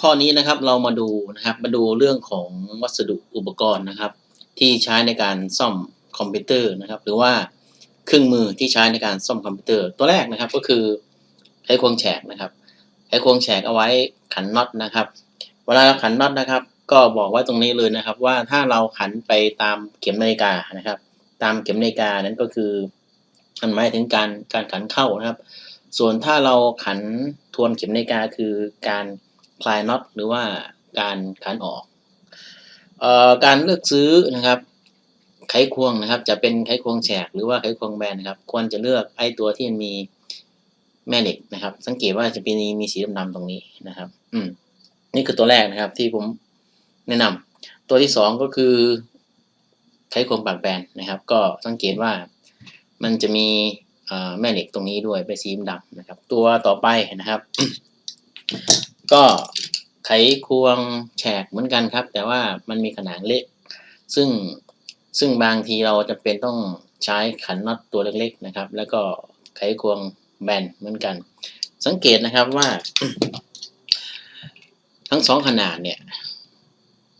ข้อนี้นะครับเรามาดูนะครับมาดูเรื่องของวัสดุอุปกรณ์นะครับ ที่ใช้ในการซ่อมคอมพิวเตอร์นะครับ หรือว่าเครื่องมือที่ใช้ในการซ่อมคอมพิวเตอร์ ตัวแรกนะครับก็คือไขควงแฉกนะครับไขควงแฉกเอาไว้ขันน็อตนะครับ เวลาเราขันน็อตนะครับ ก็บอกไว้ตรงนี้เลยนะครับ ว่าถ้าเราขันไปตามเข็มนาฬิกานะครับ ตามเข็มนาฬิกานั้นก็คือมันหมายถึงการการขันเข้านะครับ ส่วนถ้าเราขันทวนเข็มนาฬิกาคือการ คลายน็อตหรือว่าการขันออกออการเลือกซื้อนะครับ ไขควงนะครับ จะเป็นไขควงแฉกหรือว่าไขควงแบนนะครับ ควรจะเลือกไอ้ตัวที่มันมีแม่เหล็กนะครับ สังเกตว่าจะเป็นมีสีดำๆตรงนี้นะครับ อืมนี่คือตัวแรกนะครับ ที่ผมแนะนำตัวที่สองก็คือไขควงปากแบนนะครับ ก็สังเกตว่ามันจะมีแม่เหล็กตรงนี้ด้วยเป็นสีดำนะครับ ตัวต่อไปนะครับ ก็ไขควงแฉกเหมือนกันครับ แต่ว่ามันมีขนาดเล็ก ซึ่งซึ่งบางทีเราจะเป็นต้องใช้ขันน็อตตัวเล็กๆนะครับ แล้วก็ไขควงแบนเหมือนกัน สังเกตนะครับว่า ทั้งสองขนาดเนี่ย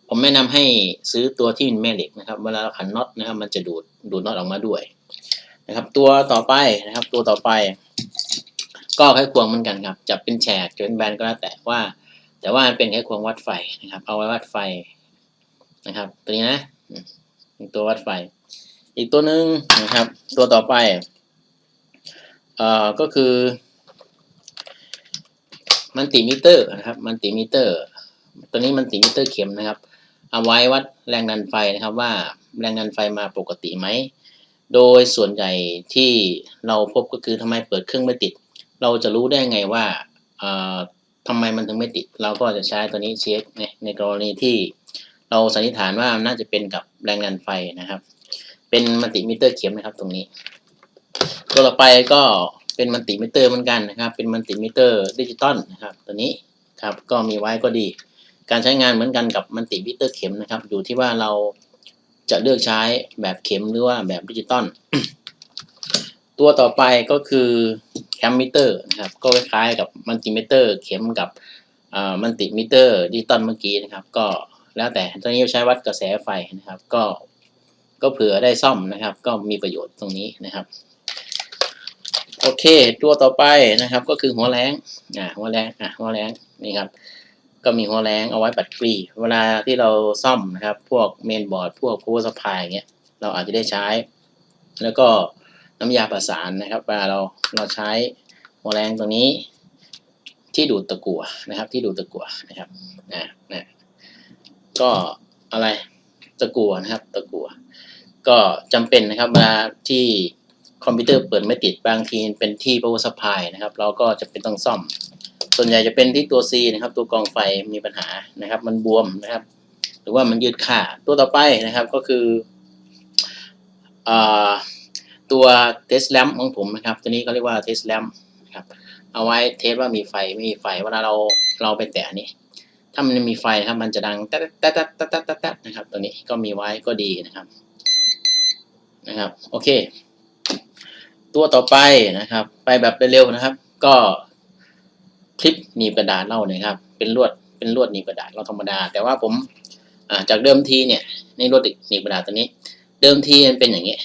ผมแนะนำให้ซื้อตัวที่เป็นแม่เหล็กนะครับ เวลาเราขันน็อตนะครับ มันจะดูดดูดน็อตออกมาด้วยนะครับ ตัวต่อไปนะครับ ตัวต่อไป ก็ไขควงเหมือนกันครับจะเป็นแฉกจะเป็นแบนก็แล้วแต่ว่า แต่ว่ามันเป็นไขควงวัดไฟนะครับ เอาไว้วัดไฟนะครับ ตัวนี้นะตัววัดไฟ อีกตัวหนึ่งนะครับ ตัวต่อไปเอ่อก็คือมันติมิเตอร์นะครับ มันติมิเตอร์ ตัวนี้มันติมิเตอร์เข็มนะครับ เอาไว้วัดแรงดันไฟนะครับว่าแรงดันไฟมาปกติไหม โดยส่วนใหญ่ที่เราพบก็คือทำไมเปิดเครื่องไม่ติด เราจะรู้ได้ไงว่าทำไมมันถึงไม่ติด เราก็จะใช้ตัวนี้เช็คในกรณีที่เราสันนิษฐานว่าน่าจะเป็นกับแรงดันไฟนะครับ เป็นมัลติมิเตอร์เข็มนะครับตรงนี้ ตัวต่อไปก็เป็นมัลติมิเตอร์เหมือนกันนะครับ เป็นมัลติมิเตอร์ดิจิตอลนะครับตัวนี้ครับก็มีไว้ก็ดี การใช้งานเหมือนกันกับมัลติมิเตอร์เข็มนะครับ อยู่ที่ว่าเราจะเลือกใช้แบบเข็มหรือว่าแบบดิจิตอล ตัวต่อไปก็คือแคมมิเตอร์นะครับ ก็คล้ายๆกับมัลติมิเตอร์ เข็มกับมัลติมิเตอร์ดิจิตอลเมื่อกี้นะครับ ก็แล้วแต่ตัวนี้ใช้วัดกระแสไฟนะครับ ก็ก็เผื่อได้ซ่อมนะครับ ก็มีประโยชน์ตรงนี้นะครับโอเค ตัวต่อไปนะครับ ก็คือหัวแรงอ่าหัวแรงอะหัวแรงนี่ครับ ก็มีหัวแรงเอาไว้ปัดกรีเวลาที่เราซ่อมนะครับ พวกเมนบอร์ดพวกพาวเวอร์สปายเงี้ยเราอาจจะได้ใช้ แล้วก็ น้ำยาประสานนะครับเวลาเราเราใช้หัวแรงตรงนี้ ที่ดูดตะกั่วนะครับ ที่ดูดตะกั่วนะครับนะนะก็อะไรตะกั่วนะครับตะกั่วก็จำเป็นนะครับเวลาที่คอมพิวเตอร์เปิดไม่ติดบางทีเป็นที่ power supply นะครับ เราก็จะเป็นต้องซ่อม ส่วนใหญ่จะเป็นที่ตัว C นะครับ ตัวกองไฟมีปัญหานะครับ มันบวมนะครับ หรือว่ามันยืดค่าตัวต่อไปนะครับก็คืออ่า ตัวเทสแลมของผมนะครับ ตัวนี้เขาเรียกว่าเทสแลมครับเอาไว้เทสว่ามีไฟไม่มีไฟเวลาเราเราไปแตะนี่ถ้ามันมีไฟครับมันจะดังแต๊ดแต๊ดแต๊ดแต๊ดแต๊ดนะครับ ตัวนี้ก็มีไว้ก็ดีนะครับนะครับโอเค ตัวต่อไปนะครับ ไปแบบเร็วๆนะครับ ก็คลิปหนีบกระดาษเราเนี่ยครับ เป็นลวดเป็นลวดหนีบกระดาษเราธรรมดา แต่ว่าผมจากเดิมทีเนี่ยในลวดหนีบกระดาษตัวนี้ เดิมทีมันเป็นอย่างนี้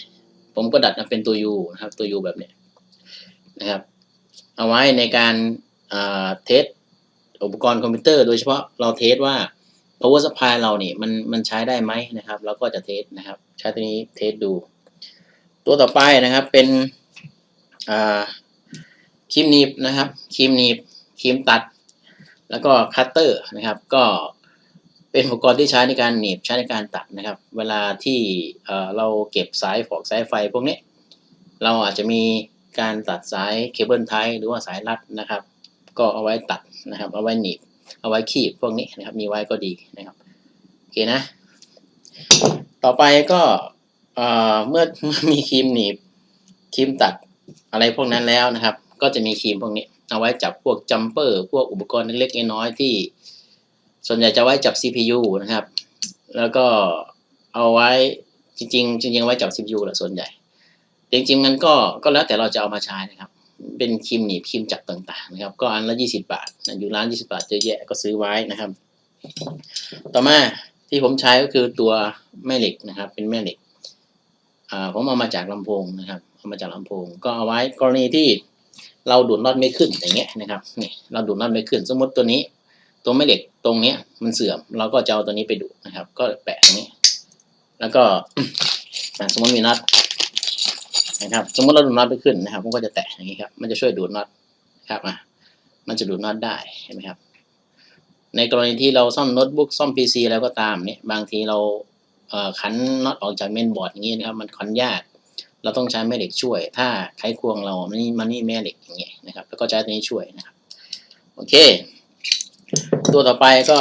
ผมก็ดัดมาเป็นตัว U นะครับ ตัว U แบบนี้นะครับ เอาไว้ในการเทสอุปกรณ์คอมพิวเตอร์โดยเฉพาะเราเทสว่า power supply เราเนี่ยมันมันใช้ได้ไหมนะครับ เราก็จะเทสนะครับ ใช้ตัวนี้เทสดู ตัวต่อไปนะครับเป็นครีมหนีบนะครับครีมหนีบครีมตัด แล้วก็คัตเตอร์นะครับ ก็ เป็นอุปกรณ์ที่ใช้ในการหนีบใช้ในการตัดนะครับ เวลาที่เราเก็บสายฝอกสายไฟพวกนี้ เราอาจจะมีการตัดสายเคเบิลไทหรือว่าสายรัดนะครับ ก็เอาไว้ตัดนะครับ เอาไว้หนีบ เอาไว้ขีบพวกนี้นะครับ มีไว้ก็ดีนะครับโอเคนะ ต่อไปก็เมื่อมีครีมหนีบครีมตัดอะไรพวกนั้นแล้วนะครับ ก็จะมีครีมพวกนี้เอาไว้จับพวกจัมเปอร์ พวกอุปกรณ์เล็กๆน้อยๆที่ ส่วนใหญ่จะไว้จับ CPU นะครับ แล้วก็เอาไว้จริงๆจริงๆไว้จับ CPU แหละส่วนใหญ่ จริงๆมันก็ก็แล้วแต่เราจะเอามาใช้นะครับ เป็นครีมหนีบครีมจักรต่างๆนะครับ ก็อันละยี่สิบาทอยู่ร้านยี่สิบาทเยอะแยะก็ซื้อไว้นะครับ ต่อมาที่ผมใช้ก็คือตัวแม่เหล็กนะครับ เป็นแม่เหล็กอ่าผมเอามาจากลำโพงนะครับเอามาจากลำโพง ก็เอาไว้กรณีที่เราดูดน็อตไม่ขึ้นอย่างเงี้ยนะครับนี่เราดูดน็อตไม่ขึ้น สมมติตัวนี้ ตัวแม่เหล็กตรงเนี้ย มันเสื่อมเราก็จะเอาตัวนี้ไปดูนะครับ ก็แปะตรงนี้ แล้วก็สมมติมีน็อตนะครับ สมมติเราดูดน็อตไปขึ้นนะครับ มันก็จะแตะอย่างนี้ครับ มันจะช่วยดูดน็อตครับอะมันจะดูดน็อตได้เห็นไหมครับ ในกรณีที่เราซ่อมโน้ตบุ๊กซ่อม PC แล้วก็ตามเนี่ยบางทีเราเขันน็อตออกจากเมนบอร์ดอย่างนี้นะครับ มันขันยากเราต้องใช้แม่เหล็กช่วย ถ้าไขควงเรามันนี่มันนี่แม่เหล็กอย่างเงี้ยนะครับ แล้วก็ใช้ตัวนี้ช่วยนะครับ โอเค ตัวต่อไปก็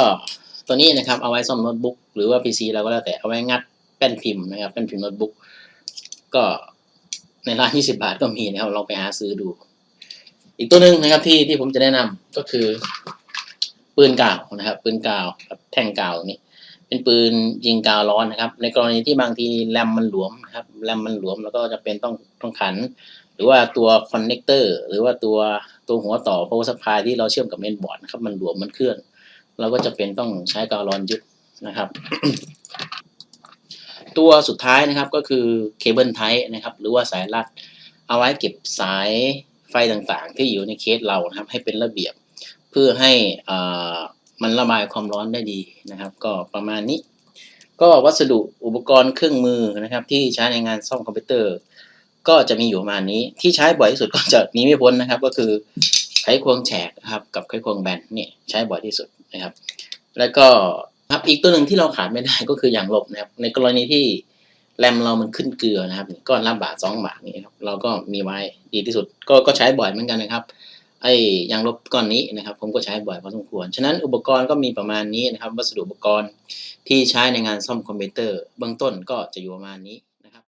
ตัวนี้นะครับเอาไว้ซ่อมโน้ตบุ๊กหรือว่า PC เราก็แล้วแต่เอาไว้งัดแป้นพิมพ์นะครับแป้นพิมพ์โน้ตบุ๊กก็ในร้าน20 บาทก็มีนะครับลองไปหาซื้อดู อีกตัวหนึ่งนะครับที่ที่ผมจะแนะนำก็คือ ปืนกาวนะครับ ปืนกาวกับแท่งกาวนี้ เป็นปืนยิงกาวร้อนนะครับ ในกรณีที่บางทีแรมมันหลวมนะครับแรมมันหลวมแล้วก็จะเป็นต้องต้องขัน หรือว่าตัวคอนเนคเตอร์หรือว่าตัวตัวหัวต่อ power supply ที่เราเชื่อมกับเมนบอร์ดนะครับมันหลวมมันเคลื่อน เราก็จะเป็นต้องใช้กาวร้อนยึดนะครับ ตัวสุดท้ายนะครับก็คือเคเบิลไทนะครับ หรือว่าสายรัด เอาไว้เก็บสายไฟต่างๆ ที่อยู่ในเคสเรานะครับ ให้เป็นระเบียบ เพื่อให้อ่ามันระบายความร้อนได้ดีนะครับ ก็ประมาณนี้ ก็วัสดุอุปกรณ์เครื่องมือนะครับ ที่ใช้ในงานซ่อมคอมพิวเตอร์ ก็จะมีอยู่ประมาณนี้ที่ใช้บ่อยที่สุดก็จะนีไม่พ้นนะครับ ก็คือไขควงแฉกครับกับไขควงแบนเนี่ยใช้บ่อยที่สุด นะครับ แล้วก็ครับอีกตัวหนึ่งที่เราขาดไม่ได้ก็คืออย่างลบนะครับ ในกรณีที่แรมเรามันขึ้นเกลือนะครับก้อนละบาทสองบาทนี่ครับเราก็มีไว้ดีที่สุดก็ก็ใช้บ่อยเหมือนกันนะครับ ไอ้ยางลบก้อนนี้นะครับ ผมก็ใช้บ่อยพอสมควร ฉะนั้นอุปกรณ์ก็มีประมาณนี้นะครับ วัสดุอุปกรณ์ที่ใช้ในงานซ่อมคอมพิวเตอร์ เบื้องต้นก็จะอยู่ประมาณนี้